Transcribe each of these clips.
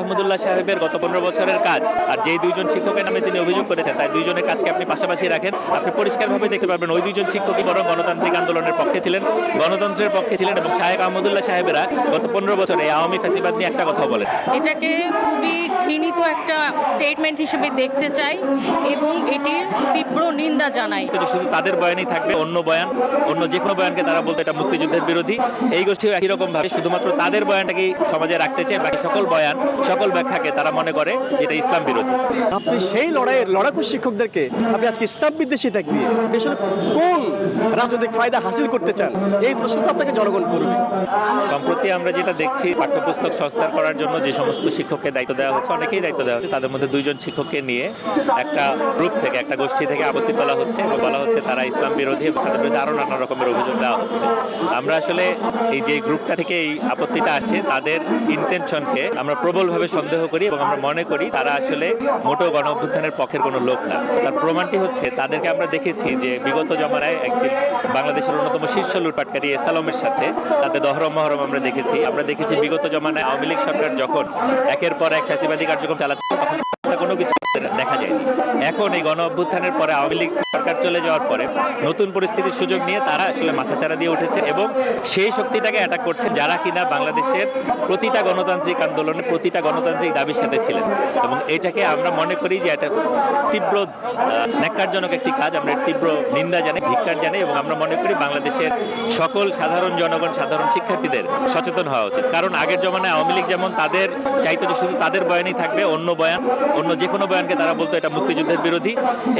আহমদুল্লাহ সাহেবের গত পনেরো বছরের কাজ। আর যেই দুইজন শিক্ষকের নামে তিনি অভিযোগ করেছেন তাই দুইজনের কাজকে আপনি পাশাপাশি রাখেন। আপনি পরিষ্কারভাবে দেখতে পারবেন ওই দুইজন শিক্ষকই বরং গণতান্ত্রিক আন্দোলনের পক্ষে ছিলেন গণতন্ত্রের পক্ষে ছিলেন এবং শাহেক আহমদুল্লাহ সাহেবেরা গত পনেরো বছরে এই আওয়ামী ফ্যাসিবাদ নিয়ে একটা কথা বলেন। এটাকে খুবই ঘৃণিত একটা স্টেটমেন্ট হিসেবে দেখতে চাই এবং এটির তীব্র নিন্দা জানাই। শুধু তাদের বয়ানই থাকবে অন্য বয়ান অন্য যে কোনো বয়ানকে তারা বলতে এটা মুক্তিযুদ্ধের বিরোধী। এই গোষ্ঠীও একই রকম ভাবে শুধুমাত্র তাদের বয়ানটাকেই সমাজে রাখতে চায় বাকি সকল বয়ান সকল ব্যাখ্যাকে তারা মনে করে যেটা ইসলাম বিরোধী। আপনি সেই লড়াইয়ের লড়াকু শিক্ষকদেরকে আপনি আজকে ইসলাম বিদ্বেষী ট্যাগ দিয়ে আসলে কোন রাজনৈতিক ফায়দা হাসিল করতে চান? এই প্রশ্ন তো আপনাকে জনগণ করবে। সম্প্রতি আমরা যেটা দেখছি পাঠ্যপুস্তক সংস্কার করার জন্য যে সমস্ত শিক্ষককে দায়িত্ব দেওয়া হচ্ছে অনেকেই দায়িত্ব দেওয়া হচ্ছে তাদের মধ্যে দুইজন শিক্ষককে নিয়ে একটা গ্রুপ থেকে একটা গোষ্ঠী থেকে আপত্তি তোলা হচ্ছে এবং বলা হচ্ছে তারা ইসলাম বিরোধী এবং তাদের বিরুদ্ধে আরও নানা রকমের অভিযোগ দেওয়া হচ্ছে। আমরা আসলে এই যে গ্রুপটা থেকে এই আপত্তিটা আসছে তাদের ইন্টেনশনকে আমরা প্রবলভাবে সন্দেহ করি এবং আমরা মনে করি তারা আসলে মোটেও গণ অভ্যুত্থানের পক্ষের কোনো লোক না। তার প্রমাণটি হচ্ছে তাদেরকে আমরা দেখেছি যে বিগত জমানায় একটি বাংলাদেশের অন্যতম শীর্ষ লুটপাটকারী এসালমের সাথে তাদের দহরম মহরম আমরা দেখেছি। আমরা দেখেছি বিগত জমানায় আওয়ামী লীগ সরকার যখন একের পর এক ফ্যাসিবাদী কার্যক্রম চালাচ্ছে, তখন কোনো কিছু দেখা যায়নি এখন এই গণ অভ্যুত্থানের পরে আওয়ামী লীগ সরকার চলে যাওয়ার পরে নতুন পরিস্থিতির সুযোগ নিয়ে তারা আসলে মাথাচাড়া দিয়ে উঠেছে এবং সেই শক্তিটাকে অ্যাটাক করছে যারা কিনা বাংলাদেশের প্রতিটা গণতান্ত্রিক আন্দোলনে প্রতিটা গণতান্ত্রিক দাবির সাথে ছিলেন। এবং এটাকে আমরা মনে করি যে এটা তীব্র ন্যাক্কারজনক একটি কাজ, আমরা তীব্র নিন্দা জানাই, ধিক্কার জানাই এবং আমরা মনে করি বাংলাদেশের সকল সাধারণ জনগণ, সাধারণ শিক্ষার্থীদের সচেতন হওয়া উচিত। কারণ আগের জমানায় আওয়ামী লীগ যেমন তাদের, চাইতো যে শুধু তাদের বয়ানই থাকবে, অন্য বয়ান অন্য যে কোনো বয়ানকে তারা বলতো এটা মুক্তিযুদ্ধের বিরোধী।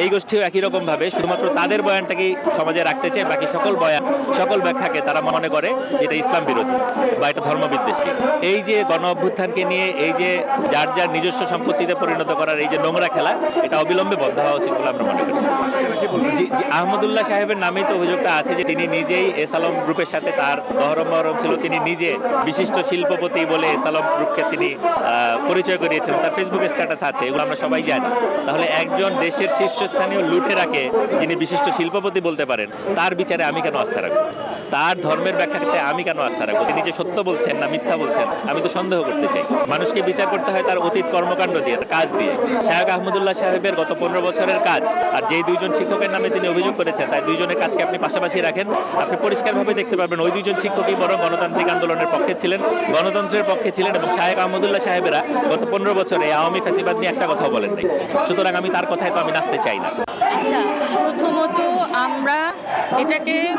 এই গোষ্ঠীও একই রকম ভাবে শুধুমাত্র তাদের বয়ানটাকেই সমাজে রাখতে চায়, বাকি সকল বয়ান, সকল ব্যাখ্যাকে তারা মনে করে যেটা ইসলাম বিরোধী বা এটা ধর্মবিদ্বেষী। এই যে গণ অভ্যুত্থানকে নিয়ে, এই যে যার যার নিজস্ব সম্পত্তিতে পরিণত করার এই যে নোংরা খেলা, এটা অবিলম্বে বন্ধ হওয়া উচিত বলে আমরা মনে করি। জি আহমদুল্লাহ সাহেবের নামেই তো অভিযোগটা আছে যে তিনি নিজেই এস আলম গ্রুপের সাথে তার দহরম মহরম ছিল, তিনি নিজে বিশিষ্ট শিল্পপতি বলে এস আলম গ্রুপকে তিনি পরিচয় করিয়েছিলেন। তার ফেসবুকে স্ট্যাটাস আছে। এগুলো আমরা সবাই জানি। তাহলে একজন দেশের শীর্ষস্থানীয় লুটেরাকে যিনি বিশিষ্ট শিল্পপতি বলতে পারেন, তার বিচারে আমি কেন আস্থা রাখব? তার ধর্মের ব্যাখ্যাতে আমি কেন আস্থা রাখব? তিনি যে সত্য বলছেন না মিথ্যা বলছেন, আমি তো সন্দেহ করতে চাই। মানুষকে বিচার করতে হয় তার অতীত কর্মকাণ্ড দিয়ে কাজ দিয়ে। শাহেক আহমদুল্লাহ সাহেবের গত পনেরো বছরের কাজ, আর যেই দুইজন শিক্ষকের নামে তিনি অভিযোগ করেছেন, তাই দুইজনের কাজকে আপনি পাশাপাশি রাখেন। আপনি পরিষ্কারভাবে দেখতে পারবেন, ওই দুইজন শিক্ষকই বড় গণতান্ত্রিক আন্দোলনের পক্ষে ছিলেন। গণতন্ত্রের পক্ষে ছিলেন এবং শাহেক আহমদুল্লাহ সাহেবেরা গত পনেরো বছরে আওয়ামী ফ্যাসিবাদ নিয়ে একটা কথা বলেন নাই। সুতরাং আমি তার কথায় তো আমি নাচতে চাই না। আচ্ছা প্রথমত আমরা এটাকে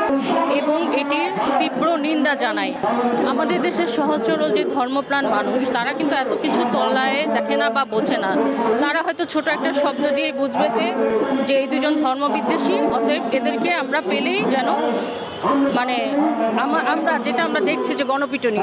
এবং এটির তীব্র নিন্দা জানাই। আমাদের দেশের সহজ সরল যে ধর্মপ্রাণ মানুষ, তারা কিন্তু এত কিছু তলায় দেখে না বা বোঝে না। তারা হয়তো ছোট একটা শব্দ দিয়ে বুঝবে যে যে এই দুজন ধর্মবিদ্বেষী, অতএব এদেরকে আমরা পেলেই যেন মানে আমা- আমরা যেটা আমরা দেখছি যে গণপিটনি,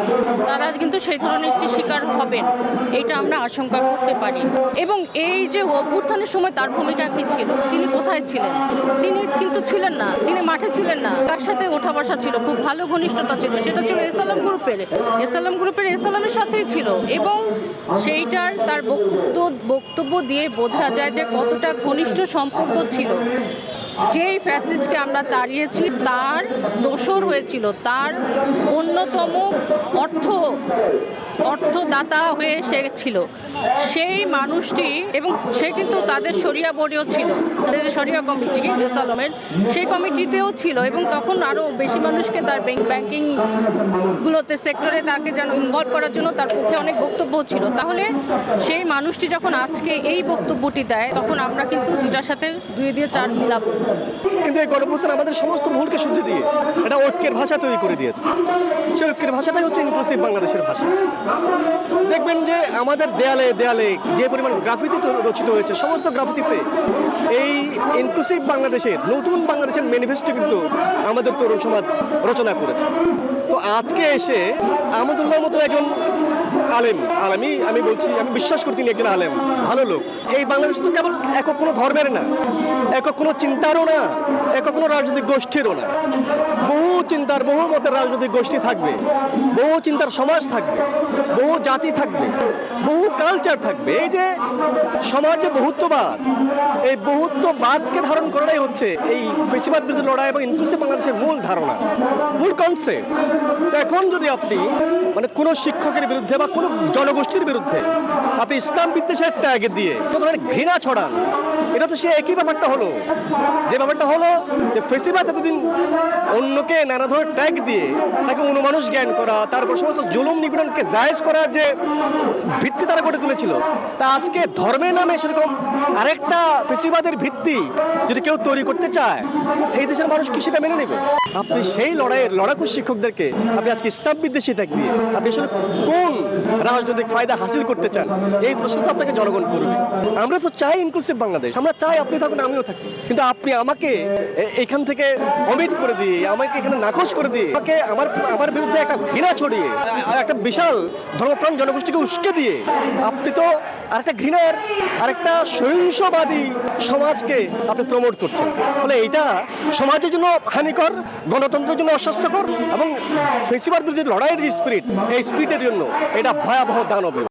তারা কিন্তু সেই ধরনের একটি শিকার হবেন, এটা আমরা আশঙ্কা করতে পারি। এবং এই যে অভ্যুত্থানের সময় তার ভূমিকা কি ছিল? তিনি কোথায় ছিলেন? তিনি কিন্তু ছিলেন না। তিনি মাঠে ছিলেন না। তার সাথে ওঠা বসা ছিল? খুব ভালো ঘনিষ্ঠতা ছিল। সেটা ছিল এসালাম গ্রুপের। এসালাম গ্রুপের এসালামের সাথেই ছিল। এবং সেইটার তার বক্তব্য বক্তব্য দিয়ে বোঝা যায় যে কতটা ঘনিষ্ঠ সম্পর্ক ছিল। যেই ফ্যাসিস্টকে আমরা তাড়িয়েছি, তার দোসর হয়েছিল, তার অন্যতম অর্থ, অর্থদাতা হয়ে সে ছিল। সেই মানুষটি এবং সে কিন্তু তাদের শরিয়া বোর্ডেও ছিল। তাদের যে শরিয়া কমিটি বেসালমের সেই কমিটিতেও ছিল এবং তখন আরও বেশি মানুষকে তার ব্যাংক, ব্যাংকিংগুলোতে, সেক্টরে তাকে যেন ইনভলভ করার জন্য তার পক্ষে অনেক বক্তব্য ছিল। তাহলে সেই মানুষটি যখন আজকে এই বক্তব্যটি দেয়, তখন আমরা কিন্তু দুটার সাথে দুই দিয়ে চার মিলাবো। কিন্তু এই গণপ্রত্যান আমাদের সমস্ত ভুলকে শুদ্ধি দিয়ে। ঐক্যের ভাষা তৈরি করে দিয়েছে। সেই ঐক্যের ভাষাটাই হচ্ছে ইনক্লুসিভ বাংলাদেশের ভাষা। দেখবেন যে আমাদের দেয়ালে দেয়ালে যে পরিমাণ গ্রাফিতি রচিত হয়েছে, সমস্ত গ্রাফিতিতে এই ইনক্লুসিভ বাংলাদেশের নতুন বাংলাদেশের ম্যানিফেস্টো কিন্তু আমাদের তরুণ সমাজ রচনা করেছে। তো আজকে এসে আমাদের মতো একজন আলেম, আলেমই আমি বলছি, আমি বিশ্বাস করি তিনি একজন আলেম, ভালো লোক। এই বাংলাদেশ তো কেবল একক কোনো ধর্মের না, একক কোনো চিন্তারও না, একক কোনো রাজনৈতিক গোষ্ঠীরও না। বহু চিন্তার, বহু মতের রাজনৈতিক গোষ্ঠী থাকবে, বহু চিন্তার সমাজ থাকবে, বহু জাতি থাকবে, বহু কালচার থাকবে। এই যে সমাজে বহুত্ববাদ, এই বহুত্ববাদকে ধারণ করাটাই হচ্ছে এই ফেসিবাদ বিরুদ্ধে লড়াই এবং ইনক্লুসিভ বাংলাদেশের মূল ধারণা, মূল কনসেপ্ট এখন যদি আপনি মানে কোনো শিক্ষকের বিরুদ্ধে বা কোনো জনগোষ্ঠীর বিরুদ্ধে। আপনি ইসলাম বিদ্বেষের ট্যাগ দিয়ে কোনো ধরনের ঘৃণা ছড়ান। এটা তো সে একই ব্যাপারটা হলো। যে ব্যাপারটা হলো যে ফেসিবাদ এতদিন অন্যকে নানা ধরনের ট্যাগ দিয়ে তাকে অনুমানুষ জ্ঞান করা, তারপর সমস্ত জুলুম নিপীড়নকে জায়েজ করার যে ভিত্তি তারা গড়ে তুলেছিল, তা আজকে ধর্মের নামে সেরকম আরেকটা ফেসিবাদের ভিত্তি যদি কেউ তৈরি করতে চায়, এই দেশের মানুষ কি সেটা মেনে নেবে? আপনি সেই লড়াইয়ের লড়াকু শিক্ষকদেরকে আপনি আজকে ইসলাম বিদ্বেষী ট্যাগ দিয়ে আপনি আসলে কোন রাজনৈতিক ফায়দা হাসিল করতে চান? এই প্রশ্ন তো আপনাকে জনগণ করবে। আমরা তো চাই ইনক্লুসিভ বাংলাদেশ, আমরা চাই আপনি থাকুন, আমিও থাকি। কিন্তু আপনি আমাকে এখান থেকে অমিট করে দিয়ে আমাকে এখানে নাকচ করে দিয়ে আমাকে আমার আমার বিরুদ্ধে একটা ঘৃণা ছড়িয়ে আ- একটা বিশাল ধর্মপ্রাণ জনগোষ্ঠীকে উস্কে দিয়ে আপনি তো আরেকটা ঘৃণার, আরেকটা সহিংসবাদী সমাজকে আপনি প্রমোট করছেন। ফলে এটা সমাজের জন্য হানিকর, গণতন্ত্রের জন্য অস্বাস্থ্যকর এবং ফেসিবার বিরুদ্ধে লড়াইয়ের যে স্পিরিট এই স্পিরিটের জন্য এটা ভয়াবহ দানবীয়।